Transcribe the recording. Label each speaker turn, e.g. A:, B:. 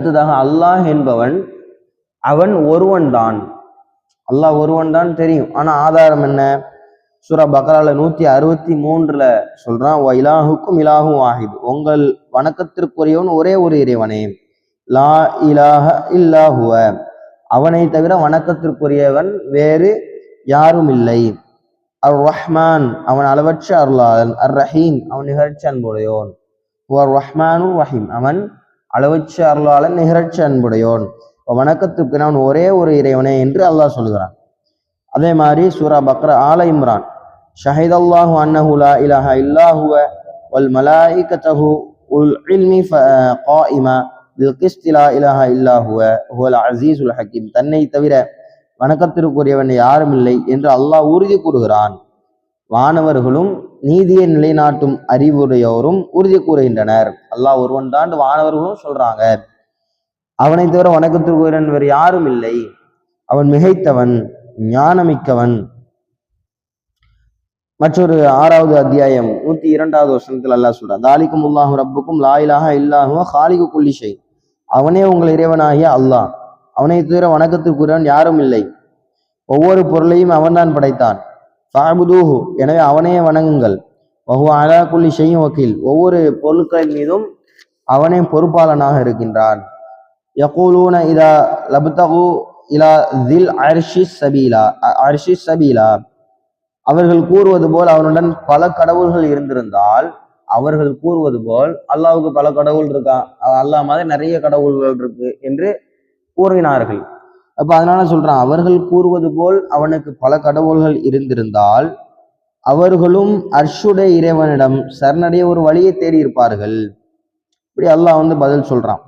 A: அடுத்ததாக அல்லாஹ் என்பவன் அவன் ஒருவன் தான் அல்லாஹ் ஒருவன் தான் தெரியும். ஆனா ஆதாரம் என்ன? சூரா பக்ரால நூத்தி அறுபத்தி மூன்றுல சொல்றான் இலாஹுக்கும் இலாஹும் வாஹித். உங்கள் வணக்கத்திற்குரியவன் ஒரே ஒரு இறைவனே. லா இலாஹ இல்லாஹுவ அவனை தவிர வணக்கத்திற்குரியவன் வேறு யாரும் இல்லை. அர் ரஹ்மான் அவன் அளவற்ற அருளாளன். அர் ரஹீம் அவன் நிகழ்ச்சி அன்புடையோன். ரஹ்மானு ரஹீம் அவன் அளவற்ற அருளாளன் நிகழ்ச்சி அன்புடையோன். வணக்கத்துக்கு நான் ஒரே ஒரு இறைவனே என்று அல்லாஹ் சொல்கிறான். அதே மாதிரி சூரா பக்ர ஆல இம்ரான். ஷஹித் அல்லாஹு அன்னஹுலா இலஹா இல்லாஹுவ வல் மலாயிகத்தஹு உல் இல்மி காயிமா பில் கிஸ்தி லா இலாஹ இல்லாஹுவ ஹுவல் அசீசுல் ஹக்கீம். தன்னை தவிர வணக்கத்திற்குரியவன் யாரும் இல்லை என்று அல்லாஹ் உறுதி கூறுகிறான். வானவர்களும் நீதியை நிலைநாட்டும் அறிவுடையோரும் உறுதி கூறுகின்றனர். அல்லாஹ் ஒருவன் தான் வானவர்களும் சொல்றாங்க. அவனை தவிர வணக்கத்திற்குரியன் வேறு யாரும் இல்லை. அவன் மிகைத்தவன் ஞானமிக்கவன். மற்றொரு ஆறாவது அத்தியாயம் நூத்தி இரண்டாவது வருஷத்தில் அல்லாஹ் சொல்றான் தாலிக்கும் உல்லாஹு ரப்புக்கும் லாயிலாக இல்லாஹுவ ஹாலிகு குல்லிஷை அவனே உங்கள் இறைவனாகிய அல்லாஹ். அவனை தவிர வணக்கத்திற்குரியவன் யாரும் இல்லை. ஒவ்வொரு பொருளையும் அவன்தான் படைத்தான். ஃபாபுதூஹு எனவே அவனே வணங்குங்கள். வஹு அலா குல்லி செய்யும் வக்கீல். ஒவ்வொரு பொருட்களின் மீதும் அவனே பொறுப்பாளனாக இருக்கின்றான். யகூலூன இதா லபுத்தகு இலா தில் அர்ஷி சபீலா அர்ஷி சபீலா. அவர்கள் கூறுவது போல் அவனுடன் பல கடவுள்கள் இருந்திருந்தால் அவர்கள் கூறுவது போல் அல்லாவுக்கு பல கடவுள் இருக்கா அல்லாஹ் மாதிரி நிறைய கடவுள்கள் இருக்கு என்று கூறினார்கள். அப்ப அதனால சொல்றான் அவர்கள் கூறுவது போல் அவனுக்கு பல கடவுள்கள் இருந்திருந்தால் அவர்களும் அர்ஷுடைய இறைவனிடம் சரணடைய ஒரு வழியை தேடி இருப்பார்கள் இப்படி அல்லாஹ் வந்து பதில் சொல்றான்.